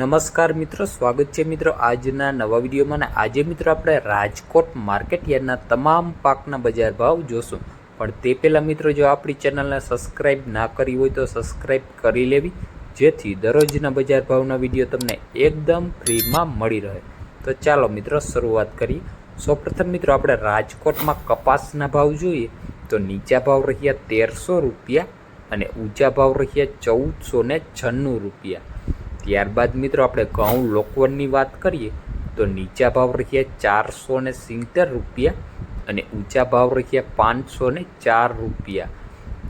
નમસ્કાર મિત્રો, સ્વાગત છે મિત્રો આજના નવા વિડીયોમાં આજે મિત્રો આપણે રાજકોટ માર્કેટ યાર્ડના તમામ પાકના બજાર ભાવ જોશું. પણ તે પહેલાં મિત્રો, જો આપણી ચેનલને સબસ્ક્રાઈબ ના કરી હોય તો સબસ્ક્રાઈબ કરી લેવી, જેથી દરરોજના બજાર ભાવના વીડિયો તમને એકદમ ફ્રીમાં મળી રહે. તો ચાલો મિત્રો, શરૂઆત કરીએ. સૌપ્રથમ મિત્રો, આપણે રાજકોટમાં કપાસના ભાવ જોઈએ. તો નીચા ભાવ રહ્યા તેરસો રૂપિયા અને ઊંચા ભાવ રહ્યા ચૌદસો ને છન્નું રૂપિયા. ત્યારબાદ મિત્રો આપણે ઘઉં લોકવનની વાત કરીએ, તો નીચા ભાવ રહ્યા ચારસો ને સિત્તેર રૂપિયા અને ઊંચા ભાવ રહ્યા પાંચસો ને ચાર રૂપિયા.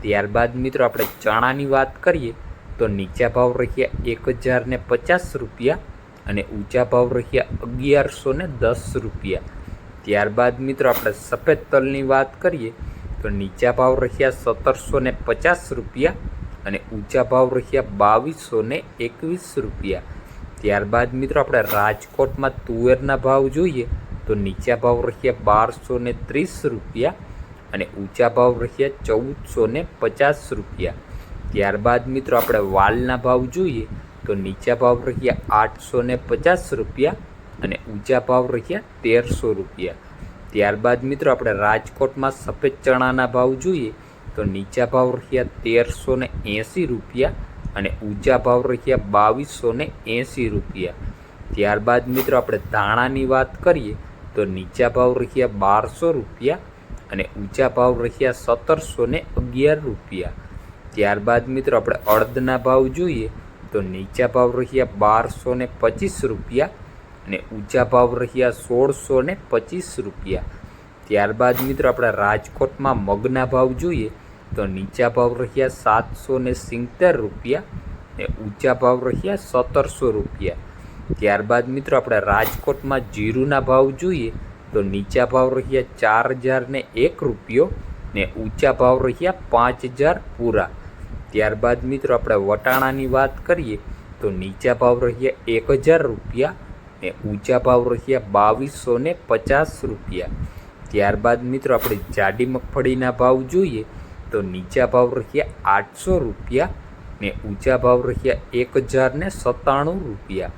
ત્યારબાદ મિત્રો આપણે ચણાની વાત કરીએ, તો નીચા ભાવ રહ્યા એક હજાર ને પચાસ રૂપિયા અને ઊંચા ભાવ રહ્યા અગિયારસો ને દસ રૂપિયા. ત્યારબાદ મિત્રો આપણે સફેદ તલની વાત કરીએ, તો નીચા ભાવ રહ્યા સત્તરસો ને પચાસ રૂપિયા અને ઊંચા ભાવ રહ્યા બાવીસો ને એકવીસ રૂપિયા. ત્યારબાદ મિત્રો આપણે રાજકોટમાં તુવેરના ભાવ જોઈએ તો નીચા ભાવ રહ્યા બારસો ને ત્રીસ રૂપિયા અને ઊંચા ભાવ રહ્યા ચૌદસો ને પચાસ રૂપિયા. ત્યારબાદ મિત્રો આપણે વાલના ભાવ જોઈએ તો નીચા ભાવ રહ્યા આઠસો ને પચાસ રૂપિયા અને ઊંચા ભાવ રહ્યા તેરસો રૂપિયા. ત્યારબાદ મિત્રો આપણે રાજકોટમાં સફેદ ચણાના ભાવ જોઈએ તો નીચા ભાવ રહ્યા તેરસો ને એંસી રૂપિયા અને ઊંચા ભાવ રહ્યા બાવીસો ને એંસી રૂપિયા. ત્યારબાદ મિત્રો આપણે ધાણાની વાત કરીએ તો નીચા ભાવ રહ્યા બારસો રૂપિયા અને ઊંચા ભાવ રહ્યા સત્તરસો ને અગિયાર રૂપિયા. ત્યારબાદ મિત્રો આપણે અડદના ભાવ જોઈએ તો નીચા ભાવ રહ્યા બારસો ને પચીસ રૂપિયા અને ઊંચા ભાવ રહ્યા સોળસો ને પચીસ રૂપિયા. ત્યારબાદ મિત્રો આપણે રાજકોટમાં મગના ભાવ જોઈએ તો નીચા ભાવ રહ્યા સાતસો ને સિત્તેર રૂપિયા ને ઊંચા ભાવ રહ્યા સત્તરસો રૂપિયા. ત્યારબાદ મિત્રો આપણે રાજકોટમાં જીરુના ભાવ જોઈએ તો નીચા ભાવ રહ્યા ચાર હજાર ને એક રૂપિયો ને ઊંચા ભાવ રહ્યા પાંચ હજાર પૂરા. ત્યારબાદ મિત્રો આપણે વટાણાની વાત કરીએ તો નીચા ભાવ રહ્યા એક હજાર રૂપિયા ને ઊંચા ભાવ રહ્યા બાવીસો ને પચાસ રૂપિયા. ત્યારબાદ મિત્રો આપણે જાડી મગફળીના ભાવ જોઈએ તો નીચા ભાવ રહ્યા આઠસો રૂપિયા ને ઊંચા ભાવ રહ્યા એક હજાર ને સત્તાણું રૂપિયા.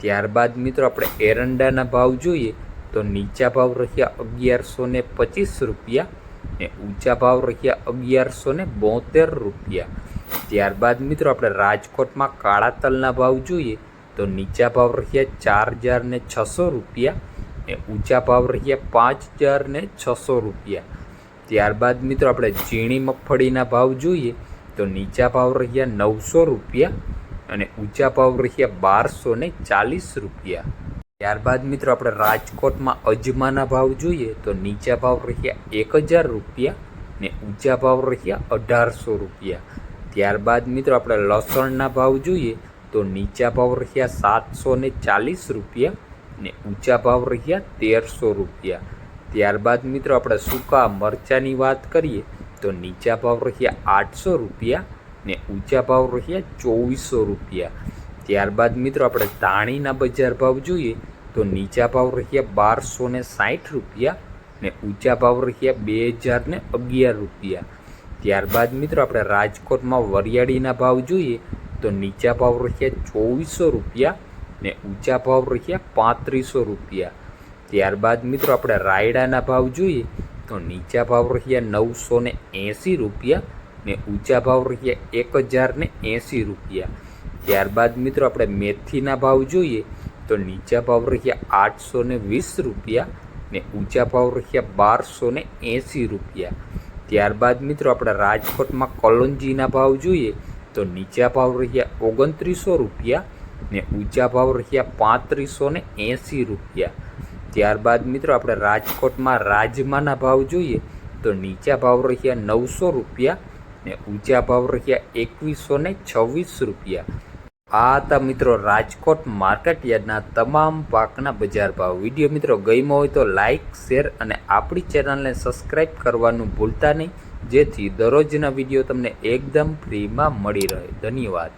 ત્યારબાદ મિત્રો આપણે એરંડાના ભાવ જોઈએ તો નીચા ભાવ રહ્યા અગિયારસો ને પચીસ રૂપિયા ને ઊંચા ભાવ રહ્યા અગિયારસો ને બોતેર રૂપિયા. ત્યારબાદ મિત્રો આપણે રાજકોટમાં કાળા તલના ભાવ જોઈએ તો નીચા ભાવ રહ્યા ચાર હજાર ને છસો રૂપિયા ને ઊંચા ભાવ રહ્યા પાંચ હજાર ને છસો રૂપિયા. ત્યારબાદ મિત્રો આપણે ઝીણી મગફળીના ભાવ જોઈએ તો નીચા ભાવ રહ્યા નવસો રૂપિયા અને ઊંચા ભાવ રહ્યા બારસો ને ચાલીસ રૂપિયા. ત્યારબાદ મિત્રો આપણે રાજકોટમાં અજમાના ભાવ જોઈએ તો નીચા ભાવ રહ્યા એક હજાર રૂપિયા ને ઊંચા ભાવ રહ્યા અઢારસો રૂપિયા. ત્યારબાદ મિત્રો આપણે લસણના ભાવ જોઈએ તો નીચા ભાવ રહ્યા સાતસો ને ચાલીસ રૂપિયા ને ઊંચા ભાવ રહ્યા તેરસો રૂપિયા. ત્યારબાદ મિત્રો આપણે સૂકા મરચાંની વાત કરીએ, તો નીચા ભાવ રહ્યા આઠસો રૂપિયા ને ઊંચા ભાવ રહ્યા ચોવીસો રૂપિયા. ત્યારબાદ મિત્રો આપણે ધાણીના બજાર ભાવ જોઈએ, તો નીચા ભાવ રહ્યા બારસો ને સાઠ રૂપિયા ને ઊંચા ભાવ રહ્યા બે હજાર ને અગિયાર રૂપિયા. ત્યારબાદ મિત્રો આપણે રાજકોટમાં વરિયાળીના ભાવ જોઈએ, તો નીચા ભાવ રહ્યા ચોવીસો રૂપિયા ને ઊંચા ભાવ રહ્યા પાંત્રીસો રૂપિયા. ત્યારબાદ મિત્રો આપણે રાયડાના ભાવ જોઈએ તો નીચા ભાવ રહ્યા નવસો ને એંસી રૂપિયા ને ઊંચા ભાવ રહ્યા એક હજાર ને એંસી રૂપિયા. ત્યારબાદ મિત્રો આપણે મેથીના ભાવ જોઈએ તો નીચા ભાવ રહ્યા આઠસો ને વીસ રૂપિયા ને ઊંચા ભાવ રહ્યા બારસો ને એંસી રૂપિયા. ત્યારબાદ મિત્રો આપણે રાજકોટમાં કલોંજીના ભાવ જોઈએ તો નીચા ભાવ રહ્યા ઓગણત્રીસો રૂપિયા ને ઊંચા ભાવ રહ્યા પાંત્રીસો ને એંસી રૂપિયા. ત્યારબાદ મિત્રો આપણે રાજકોટમાં રાજમાના ભાવ જોઈએ તો નીચા ભાવ રહ્યા નવસો રૂપિયા ને ઊંચા ભાવ રહ્યા એકવીસો ને છવ્વીસ રૂપિયા. આ હતા મિત્રો રાજકોટ માર્કેટ યાર્ડના તમામ પાકના બજાર ભાવ. વીડિયો મિત્રો ગમ્યો હોય તો લાઇક શેર અને આપણી ચેનલને સબસ્ક્રાઇબ કરવાનું ભૂલતા નહીં, જેથી દરરોજના વીડિયો તમને એકદમ ફ્રીમાં મળી રહે. ધન્યવાદ.